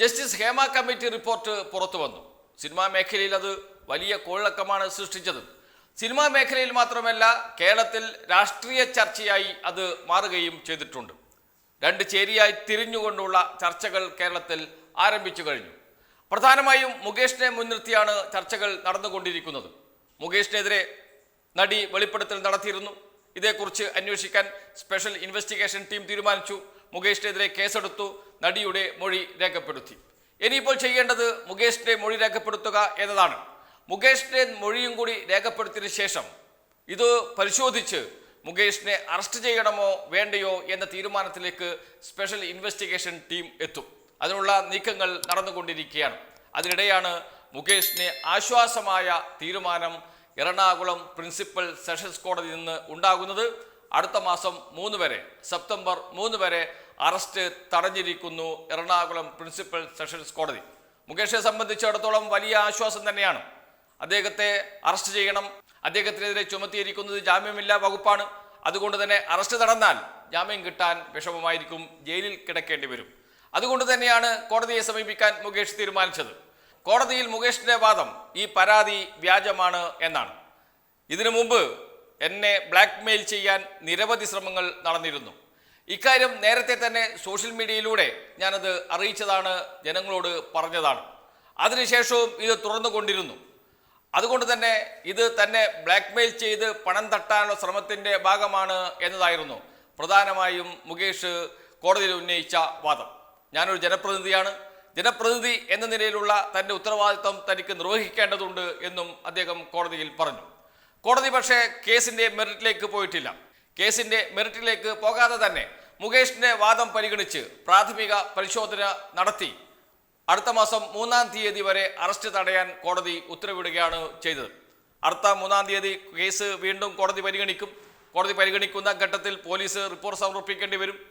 Justice Hema committee report പുറത്തു വന്നു. Cinema മേഖലയിൽ അത് വലിയ കോഴക്കമാണ് സൃഷ്ടിച്ചത്. സിനിമാ മേഖലയിൽ മാത്രമല്ല കേരളത്തിൽ രാഷ്ട്രീയ ചർച്ചയായി അത് മാറുകയും ചെയ്തിട്ടുണ്ട്. രണ്ട് ചേരിയായി തിരിഞ്ഞുകൊണ്ടുള്ള ചർച്ചകൾ കേരളത്തിൽ ആരംഭിച്ചു കഴിഞ്ഞു. പ്രധാനമായും മുകേഷിനെ മുൻനിർത്തിയാണ് ചർച്ചകൾ നടന്നുകൊണ്ടിരിക്കുന്നത്. മുകേഷിനെതിരെ നടി വെളിപ്പെടുത്തൽ നടത്തിയിരുന്നു. ഇതേക്കുറിച്ച് അന്വേഷിക്കാൻ സ്പെഷ്യൽ ഇൻവെസ്റ്റിഗേഷൻ ടീം തീരുമാനിച്ചു. മുകേഷിനെതിരെ കേസെടുത്തു. നടിയുടെ മൊഴി രേഖപ്പെടുത്തി. ഇനിയിപ്പോൾ ചെയ്യേണ്ടത് മുകേഷിന്റെ മൊഴി രേഖപ്പെടുത്തുക എന്നതാണ്. മുകേഷിന്റെ മൊഴിയും കൂടി രേഖപ്പെടുത്തിയതിനു ശേഷം ഇത് പരിശോധിച്ച് മുകേഷിനെ അറസ്റ്റ് ചെയ്യണമോ വേണ്ടയോ എന്ന തീരുമാനത്തിലേക്ക് സ്പെഷ്യൽ ഇൻവെസ്റ്റിഗേഷൻ ടീം എത്തും. അതിനുള്ള നീക്കങ്ങൾ നടന്നുകൊണ്ടിരിക്കുകയാണ്. അതിനിടെയാണ് മുകേഷിന് ആശ്വാസമായ തീരുമാനം എറണാകുളം പ്രിൻസിപ്പൽ സെഷൻസ് കോടതി നിന്ന് ഉണ്ടാകുന്നത്. അടുത്ത മാസം മൂന്ന് വരെ സെപ്റ്റംബർ മൂന്ന് വരെ അറസ്റ്റ് തടഞ്ഞിരിക്കുന്നു എറണാകുളം പ്രിൻസിപ്പൽ സെഷൻസ് കോടതി. മുകേഷിനെ സംബന്ധിച്ചിടത്തോളം വലിയ ആശ്വാസം തന്നെയാണ്. അദ്ദേഹത്തെ അറസ്റ്റ് ചെയ്യണം. അദ്ദേഹത്തിനെതിരെ ചുമത്തിയിരിക്കുന്നത് ജാമ്യമില്ലാ വകുപ്പാണ്. അതുകൊണ്ട് തന്നെ അറസ്റ്റ് നടന്നാൽ ജാമ്യം കിട്ടാൻ വിഷമമായിരിക്കും. ജയിലിൽ കിടക്കേണ്ടി വരും. അതുകൊണ്ട് തന്നെയാണ് കോടതിയെ സമീപിക്കാൻ മുകേഷ് തീരുമാനിച്ചത്. കോടതിയിൽ മുകേഷിന്റെ വാദം ഈ പരാതി വ്യാജമാണ് എന്നാണ്. ഇതിനു മുമ്പ് എന്നെ ബ്ലാക്ക്മെയിൽ ചെയ്യാൻ നിരവധി ശ്രമങ്ങൾ നടന്നിരുന്നു. ഇക്കാര്യം നേരത്തെ തന്നെ സോഷ്യൽ മീഡിയയിലൂടെ ഞാനത് അറിയിച്ചതാണ് ജനങ്ങളോട് പറഞ്ഞതാണ്. അതിനുശേഷവും ഇത് തുറന്നുകൊണ്ടിരുന്നു അതുകൊണ്ട് തന്നെ ഇത് തന്നെ ബ്ലാക്ക്മെയിൽ ചെയ്ത് പണം തട്ടാനുള്ള ശ്രമത്തിന്റെ ഭാഗമാണ് എന്നതായിരുന്നു പ്രധാനമായും മുകേഷ് കോടതിയിൽ ഉന്നയിച്ച വാദം. ഞാനൊരു ജനപ്രതിനിധിയാണ്. ജനപ്രതിനിധി എന്ന നിലയിലുള്ള തന്റെ ഉത്തരവാദിത്വം തനിക്ക് നിർവഹിക്കേണ്ടതുണ്ട് എന്നും അദ്ദേഹം കോടതിയിൽ പറഞ്ഞു. കോടതി പക്ഷേ കേസിന്റെ മെറിറ്റിലേക്ക് പോയിട്ടില്ല. കേസിന്റെ മെറിറ്റിലേക്ക് പോകാതെ തന്നെ മുകേഷിന്റെ വാദം പരിഗണിച്ച് പ്രാഥമിക പരിശോധന നടത്തി. അടുത്ത മാസം മൂന്നാം തീയതി വരെ അറസ്റ്റ് തടയാൻ കോടതി ഉത്തരവിടുകയാണ് ചെയ്തത്. അടുത്ത മൂന്നാം തീയതി കേസ് വീണ്ടും കോടതി പരിഗണിക്കും. കോടതി പരിഗണിക്കുന്ന ഘട്ടത്തിൽ പോലീസ് റിപ്പോർട്ട് സമർപ്പിക്കേണ്ടി വരും.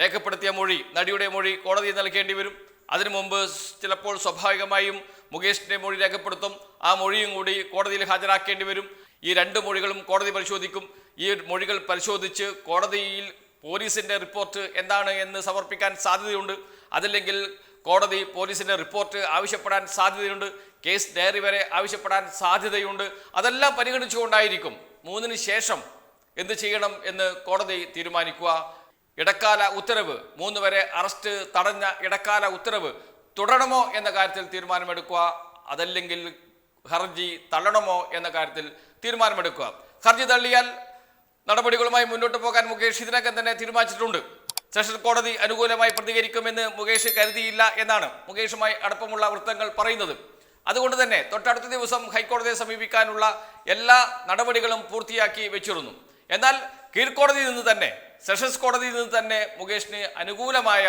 രേഖപ്പെടുത്തിയ മൊഴി നടിയുടെ മൊഴി കോടതി നൽകേണ്ടി വരും. അതിനു മുമ്പ് ചിലപ്പോൾ സ്വാഭാവികമായും മുകേഷിന്റെ മൊഴി രേഖപ്പെടുത്തും. ആ മൊഴിയും കൂടി കോടതിയിൽ ഹാജരാക്കേണ്ടി വരും. ഈ രണ്ട് മൊഴികളും കോടതി പരിശോധിക്കും. ഈ മൊഴികൾ പരിശോധിച്ച് കോടതിയിൽ പോലീസിന്റെ റിപ്പോർട്ട് എന്താണ് എന്ന് സമർപ്പിക്കാൻ സാധ്യതയുണ്ട്. അതല്ലെങ്കിൽ കോടതി പോലീസിന്റെ റിപ്പോർട്ട് ആവശ്യപ്പെടാൻ സാധ്യതയുണ്ട്. കേസ് ഡയറി വരെ ആവശ്യപ്പെടാൻ സാധ്യതയുണ്ട്. അതെല്ലാം പരിഗണിച്ചുകൊണ്ടായിരിക്കും മൂന്നിന് ശേഷം എന്ത് ചെയ്യണം എന്ന് കോടതി തീരുമാനിക്കുക. ഇടക്കാല ഉത്തരവ് മൂന്ന് വരെ അറസ്റ്റ് തടഞ്ഞ ഇടക്കാല ഉത്തരവ് തുടരണമോ എന്ന കാര്യത്തിൽ തീരുമാനമെടുക്കുക. അതല്ലെങ്കിൽ ഹർജി തള്ളണമോ എന്ന കാര്യത്തിൽ തീരുമാനമെടുക്കുക. ഹർജി തള്ളിയാൽ നടപടികളുമായി മുന്നോട്ട് പോകാൻ മുകേഷ് ഇതിനകം തന്നെ തീരുമാനിച്ചിട്ടുണ്ട്. സെഷൻ കോടതി അനുകൂലമായി പ്രതികരിക്കുമെന്ന് മുകേഷ് കരുതിയില്ല എന്നാണ് മുകേഷുമായി അടുപ്പമുള്ള വൃത്തങ്ങൾ പറയുന്നത്. അതുകൊണ്ട് തന്നെ തൊട്ടടുത്ത ദിവസം ഹൈക്കോടതിയെ സമീപിക്കാനുള്ള എല്ലാ നടപടികളും പൂർത്തിയാക്കി വെച്ചിരുന്നു. എന്നാൽ കീഴ്ക്കോടതിയിൽ നിന്ന് തന്നെ സെഷൻസ് കോടതിയിൽ നിന്ന് തന്നെ മുകേഷിന് അനുകൂലമായ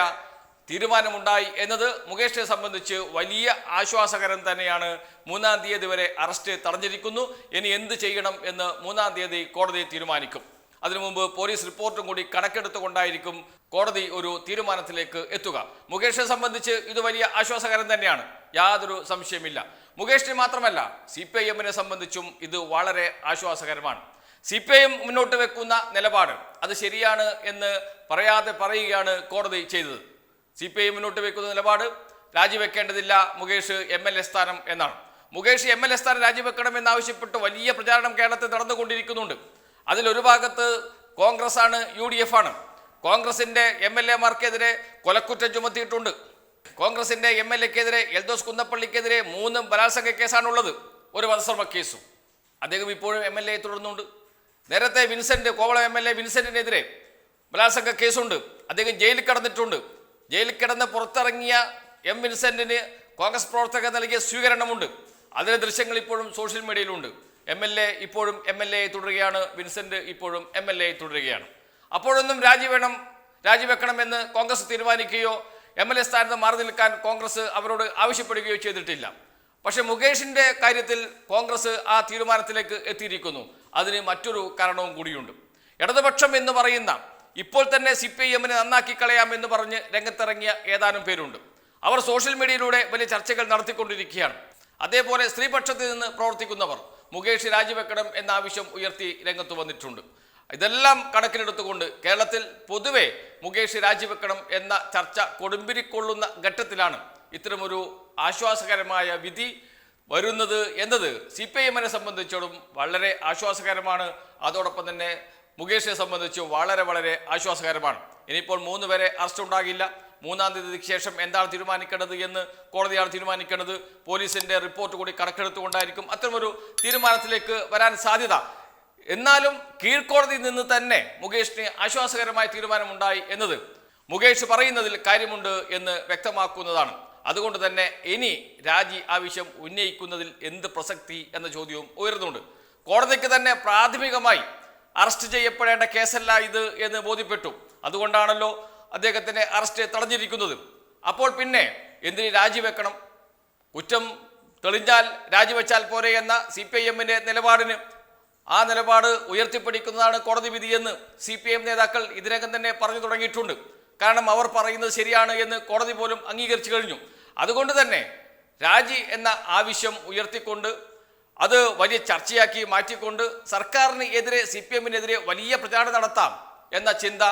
തീരുമാനമുണ്ടായി എന്നത് മുകേഷിനെ സംബന്ധിച്ച് വലിയ ആശ്വാസകരം തന്നെയാണ് മൂന്നാം തീയതി വരെ അറസ്റ്റ് തടഞ്ഞിരിക്കുന്നു. ഇനി എന്ത് ചെയ്യണം എന്ന് മൂന്നാം തീയതി കോടതി തീരുമാനിക്കും. അതിനു മുമ്പ് പോലീസ് റിപ്പോർട്ടും കൂടി കണക്കെടുത്തുകൊണ്ടായിരിക്കും കോടതി ഒരു തീരുമാനത്തിലേക്ക് എത്തുക. മുകേഷിനെ സംബന്ധിച്ച് ഇത് വലിയ ആശ്വാസകരം തന്നെയാണ്. യാതൊരു സംശയമില്ല മുകേഷിനെ മാത്രമല്ല സി പി ഐ എമ്മിനെ സംബന്ധിച്ചും ഇത് വളരെ ആശ്വാസകരമാണ്. സി പി ഐ എം മുന്നോട്ട് വെക്കുന്ന നിലപാട് അത് ശരിയാണ് എന്ന് പറയാതെ പറയുകയാണ് കോടതി ചെയ്തത്. സി പി ഐ മുന്നോട്ട് വെക്കുന്ന നിലപാട് രാജിവെക്കേണ്ടതില്ല. മുകേഷ് എം എൽ എ സ്ഥാനം എന്നാണ്. മുകേഷ് എം എൽ എ സ്ഥാനം രാജിവെക്കണമെന്നാവശ്യപ്പെട്ട് വലിയ പ്രചാരണം കേരളത്തിൽ നടന്നുകൊണ്ടിരിക്കുന്നുണ്ട്. അതിലൊരു ഭാഗത്ത് കോൺഗ്രസ് ആണ് യു ഡി എഫ് ആണ്. കോൺഗ്രസിന്റെ എം എൽ എമാർക്കെതിരെ കൊലക്കുറ്റം ചുമത്തിയിട്ടുണ്ട്. കോൺഗ്രസിന്റെ എം എൽ എക്കെതിരെ എൽദോസ് കുന്നപ്പള്ളിക്കെതിരെ മൂന്ന് ബലാത്സംഗ കേസാണുള്ളത്. ഒരു വധശ്രമ കേസും. അദ്ദേഹം ഇപ്പോഴും എം എൽ എ തുടർന്നുണ്ട് നേരത്തെ Vincent Kovalam M L A വിൻസെന്റിനെതിരെ ബലാത്സംഗ കേസുണ്ട്. അദ്ദേഹം ജയിലിൽ കിടന്നിട്ടുണ്ട്. ജയിലിൽ കിടന്ന് പുറത്തിറങ്ങിയ എം വിൻസെന്റിന് കോൺഗ്രസ് പ്രവർത്തകർ നൽകിയ സ്വീകരണമുണ്ട്. അതിന്റെ ദൃശ്യങ്ങൾ ഇപ്പോഴും സോഷ്യൽ മീഡിയയിലുണ്ട്. എം എൽ എ ഇപ്പോഴും എം എൽ എ തുടരുകയാണ്. വിൻസെന്റ് ഇപ്പോഴും എം എൽ എ തുടരുകയാണ്. അപ്പോഴൊന്നും രാജിവേണം രാജിവെക്കണമെന്ന് കോൺഗ്രസ് തീരുമാനിക്കുകയോ എം എൽ എ സ്ഥാനത്ത് മാറി നിൽക്കാൻ കോൺഗ്രസ് അവരോട് ആവശ്യപ്പെടുകയോ ചെയ്തിട്ടില്ല. പക്ഷെ മുകേഷിന്റെ കാര്യത്തിൽ കോൺഗ്രസ് ആ തീരുമാനത്തിലേക്ക് എത്തിയിരിക്കുന്നു. അതിന് മറ്റൊരു കാരണവും കൂടിയുണ്ട്. ഇടതുപക്ഷം എന്ന് പറയുന്ന ഇപ്പോൾ തന്നെ സി പി ഐ എമ്മിനെ നന്നാക്കി കളയാം എന്ന് പറഞ്ഞ് രംഗത്തിറങ്ങിയ ഏതാനും പേരുണ്ട്. അവർ സോഷ്യൽ മീഡിയയിലൂടെ വലിയ ചർച്ചകൾ നടത്തിക്കൊണ്ടിരിക്കുകയാണ്. അതേപോലെ സ്ത്രീപക്ഷത്തിൽ നിന്ന് പ്രവർത്തിക്കുന്നവർ മുകേഷ് രാജിവെക്കണം എന്ന ആവശ്യം ഉയർത്തി രംഗത്ത് വന്നിട്ടുണ്ട്. ഇതെല്ലാം കണക്കിലെടുത്തുകൊണ്ട് കേരളത്തിൽ പൊതുവെ മുകേഷ് രാജിവെക്കണം എന്ന ചർച്ച കൊടുമ്പിരിക്കൊള്ളുന്ന ഘട്ടത്തിലാണ് ഇത്തരമൊരു ആശ്വാസകരമായ വിധി വരുന്നത് എന്നത്. സി പി ഐ എമ്മിനെ സംബന്ധിച്ചോടും വളരെ ആശ്വാസകരമാണ്. അതോടൊപ്പം തന്നെ മുകേഷിനെ സംബന്ധിച്ച് വളരെ വളരെ ആശ്വാസകരമാണ്. ഇനിയിപ്പോൾ മൂന്ന് പേരെ അറസ്റ്റ് ഉണ്ടാകില്ല. മൂന്നാം തീയതിക്ക് ശേഷം എന്താണ് തീരുമാനിക്കേണ്ടത് എന്ന് കോടതിയാണ് തീരുമാനിക്കേണ്ടത്. പോലീസിന്റെ റിപ്പോർട്ട് കൂടി കണക്കെടുത്തുകൊണ്ടായിരിക്കും അത്തരമൊരു തീരുമാനത്തിലേക്ക് വരാൻ സാധ്യത. എന്നാലും കീഴ്ക്കോടതിയിൽ നിന്ന് തന്നെ മുകേഷിന് ആശ്വാസകരമായ തീരുമാനമുണ്ടായി എന്നത് മുകേഷ് പറയുന്നതിൽ കാര്യമുണ്ട് എന്ന് വ്യക്തമാക്കുന്നതാണ്. അതുകൊണ്ട് തന്നെ ഇനി രാജി ആവശ്യം ഉന്നയിക്കുന്നതിൽ എന്ത് പ്രസക്തി എന്ന ചോദ്യവും ഉയർന്നുണ്ട്. കോടതിക്ക് തന്നെ പ്രാഥമികമായി അറസ്റ്റ് ചെയ്യപ്പെടേണ്ട കേസല്ല ഇത് എന്ന് ബോധ്യപ്പെട്ടു. അതുകൊണ്ടാണല്ലോ അദ്ദേഹത്തിന്റെ അറസ്റ്റ് തടഞ്ഞിരിക്കുന്നത്. അപ്പോൾ പിന്നെ എന്തിന് രാജിവെക്കണം? കുറ്റം തെളിഞ്ഞാൽ രാജിവെച്ചാൽ പോരെ എന്ന സി പി ഐ എമ്മിന്റെ നിലപാടിന്. ആ നിലപാട് ഉയർത്തിപ്പിടിക്കുന്നതാണ് കോടതി വിധിയെന്ന് സി പി എം നേതാക്കൾ ഇതിനകം തന്നെ പറഞ്ഞു തുടങ്ങിയിട്ടുണ്ട്. കാരണം അവർ പറയുന്നത് ശരിയാണ് എന്ന് കോടതി പോലും അംഗീകരിച്ചു കഴിഞ്ഞു. അതുകൊണ്ട് തന്നെ രാജി എന്ന ആവശ്യം ഉയർത്തിക്കൊണ്ട് അത് വലിയ ചർച്ചയാക്കി മാറ്റിക്കൊണ്ട് സർക്കാരിന് എതിരെ സി പി എമ്മിനെതിരെ വലിയ പ്രചാരണം നടത്താം എന്ന ചിന്ത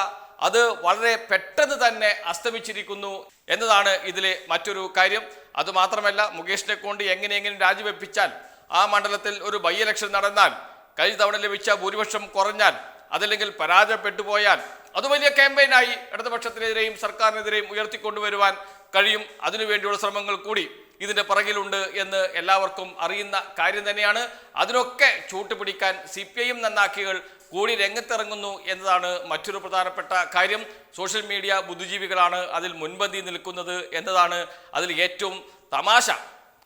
അത് വളരെ പെട്ടെന്ന് തന്നെ അസ്തമിച്ചിരിക്കുന്നു എന്നതാണ് ഇതിലെ മറ്റൊരു കാര്യം. അതുമാത്രമല്ല മുകേഷിനെ കൊണ്ട് എങ്ങനെയെങ്കിലും രാജിവെപ്പിച്ചാൽ ആ മണ്ഡലത്തിൽ ഒരു ബൈ ഇലക്ഷൻ നടന്നാൽ കഴിഞ്ഞ തവണ ലഭിച്ച ഭൂരിപക്ഷം കുറഞ്ഞാൽ അതല്ലെങ്കിൽ പരാജയപ്പെട്ടു പോയാൽ അത് വലിയ ക്യാമ്പയിനായി ഇടതുപക്ഷത്തിനെതിരെയും സർക്കാരിനെതിരെയും ഉയർത്തിക്കൊണ്ടുവരുവാൻ കഴിയും. അതിനുവേണ്ടിയുള്ള ശ്രമങ്ങൾ കൂടി ഇതിന്റെ പിറകിലുണ്ട് എന്ന് എല്ലാവർക്കും അറിയുന്ന കാര്യം തന്നെയാണ്. അതിനൊക്കെ ചൂട്ടുപിടിക്കാൻ സി പി ഐ എം നന്നാക്കികൾ കൂടി രംഗത്തിറങ്ങുന്നു എന്നതാണ് മറ്റൊരു പ്രധാനപ്പെട്ട കാര്യം. സോഷ്യൽ മീഡിയ ബുദ്ധിജീവികളാണ് അതിൽ മുൻപന്തി നിൽക്കുന്നത് എന്നതാണ് അതിൽ ഏറ്റവും തമാശ.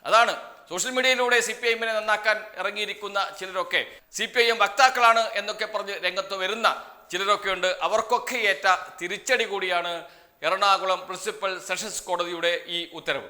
അതാണ്. സോഷ്യൽ മീഡിയയിലൂടെ സി പി ഐ എമ്മിനെ നന്നാക്കാൻ ഇറങ്ങിയിരിക്കുന്ന ചിലരൊക്കെ സി പി ഐ എം വക്താക്കളാണ് എന്നൊക്കെ പറഞ്ഞ് രംഗത്ത് വരുന്ന ചിലരൊക്കെ ഉണ്ട് അവർക്കൊക്കെ ഏറ്റ തിരിച്ചടി കൂടിയാണ് എറണാകുളം പ്രിൻസിപ്പൽ സെഷൻസ് കോടതിയുടെ ഈ ഉത്തരവ്.